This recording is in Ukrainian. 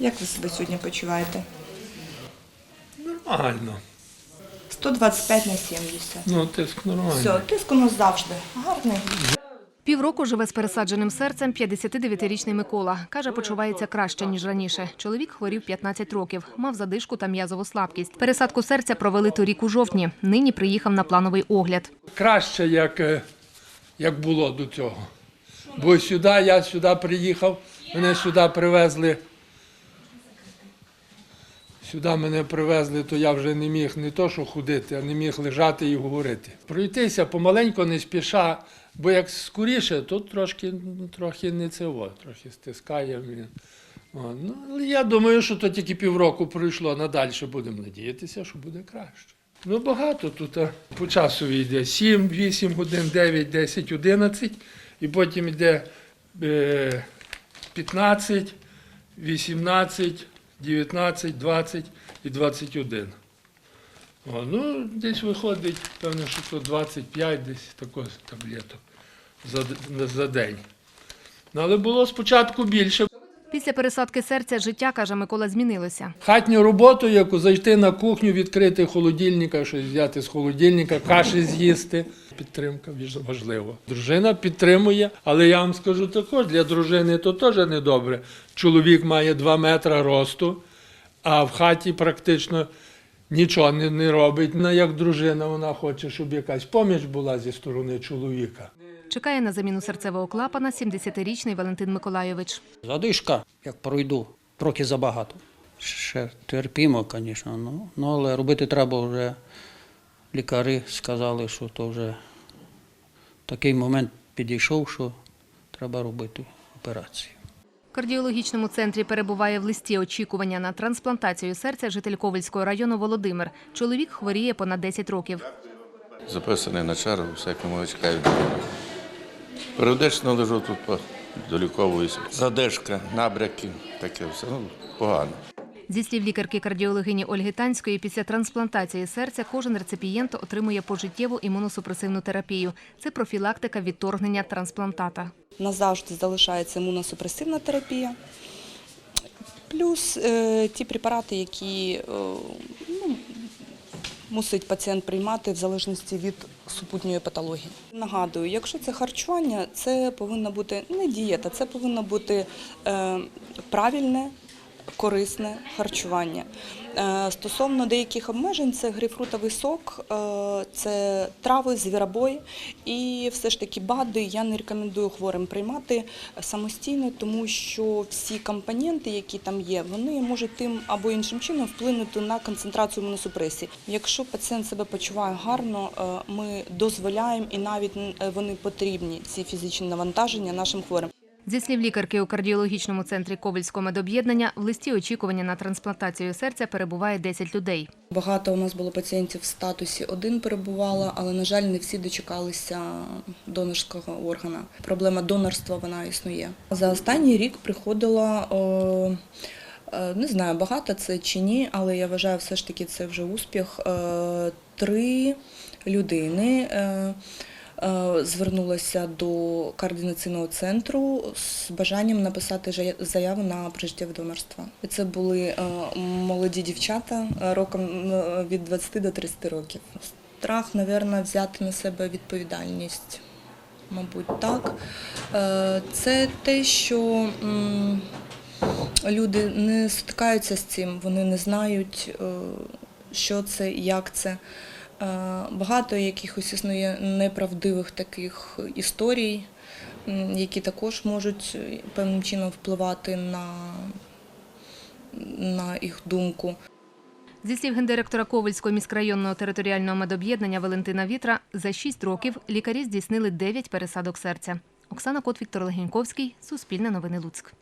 Як ви себе сьогодні почуваєте? Нормально. 125 на 70. Ну, тиск нормальний. Все, тиск у нас завжди гарний. Півроку живе з пересадженим серцем 59-річний Микола. Каже, почувається краще, ніж раніше. Чоловік хворів 15 років, мав задишку та м'язову слабкість. Пересадку серця провели торік у жовтні. Нині приїхав на плановий огляд. Краще, як, е, як було до цього. Бо сюди, я сюди приїхав, мене сюди привезли. Сюди мене привезли, то я вже не міг не то, що ходити, а не міг лежати і говорити. Пройтися помаленько, не спіша, бо як скоріше, то трошки, ну, трохи не це, трохи стискає. О, ну, я думаю, що то тільки півроку пройшло, надалі будемо надіятися, що буде краще. Ну, багато тут а, по часу йде 7, 8 годин, 9, 10, 11, і потім йде е, 15, 18, 19, 20 і 21. О, ну, десь виходить, певно, що то 25 десь такого таблеток за, за день. Ну, але було спочатку більше. Після пересадки серця життя, каже Микола, змінилося. Хатню роботу, яку зайти на кухню, відкрити холодильника, щось взяти з холодильника, каші з'їсти. Підтримка важлива. Дружина підтримує, але я вам скажу також, для дружини то теж недобре. Чоловік має 2 метри росту, а в хаті практично нічого не, не робить. Як дружина, вона хоче, щоб якась поміч була зі сторони чоловіка. Чекає на заміну серцевого клапана 70-річний Валентин Миколайович. Задишка, як пройду, трохи забагато. Ще терпімо, звісно, ну, ну, але робити треба вже. Лікарі сказали, що то вже такий момент підійшов, що треба робити операцію. Кардіологічному центрі перебуває в листі очікування на трансплантацію серця житель Ковельського району Володимир. Чоловік хворіє понад 10 років. записаний на чергу, всякому чекаю. Періодично лежу тут, доліковуюся. Задержка, набряки, таке все. Ну, погано. Зі слів лікарки-кардіологині Ольги Танської, після трансплантації серця кожен реципієнт отримує пожиттєву імуносупресивну терапію. Це профілактика відторгнення трансплантата. Назавжди залишається імуносупресивна терапія. Плюс е, ті препарати, які е, ну, мусить пацієнт приймати в залежності від супутньої патології. Нагадую, якщо це харчування, це повинна бути не дієта, це повинно бути е, правильне, корисне харчування. Е, стосовно деяких обмежень, це грейпфрутовий сок, е, це трави, звіробой і все ж таки БАДи я не рекомендую хворим приймати самостійно, тому що всі компоненти, які там є, вони можуть тим або іншим чином вплинути на концентрацію імуносупресії. Якщо пацієнт себе почуває гарно, е, ми дозволяємо і навіть вони потрібні ці фізичні навантаження нашим хворим. Зі слів лікарки у кардіологічному центрі Ковельського медоб'єднання, в листі очікування на трансплантацію серця перебуває 10 людей. Багато у нас було пацієнтів в статусі один перебувало, але на жаль, не всі дочекалися донорського органа. Проблема донорства вона існує. За останній рік приходило. о, е, Не знаю, багато це чи ні, але я вважаю, все ж таки це вже успіх. Е, Три людини е, звернулася до координаційного центру з бажанням написати заяву на прижиттєве донорство. Це були е, молоді дівчата е, роком е, від 20 до 30 років. Страх, мабуть, взяти на себе відповідальність. Мабуть, так. Е, Це те, що люди не стикаються з цим, вони не знають, е, що це, як це. Е, Багато якихось існує неправдивих таких історій, які також можуть е, певним чином впливати на, на їх думку. Зі слів гендиректора Ковельського міськрайонного територіального медоб'єднання Валентина Вітра, за 6 років лікарі здійснили 9 пересадок серця. Оксана Кот, Віктор Легеньковський, Суспільне новини Луцьк.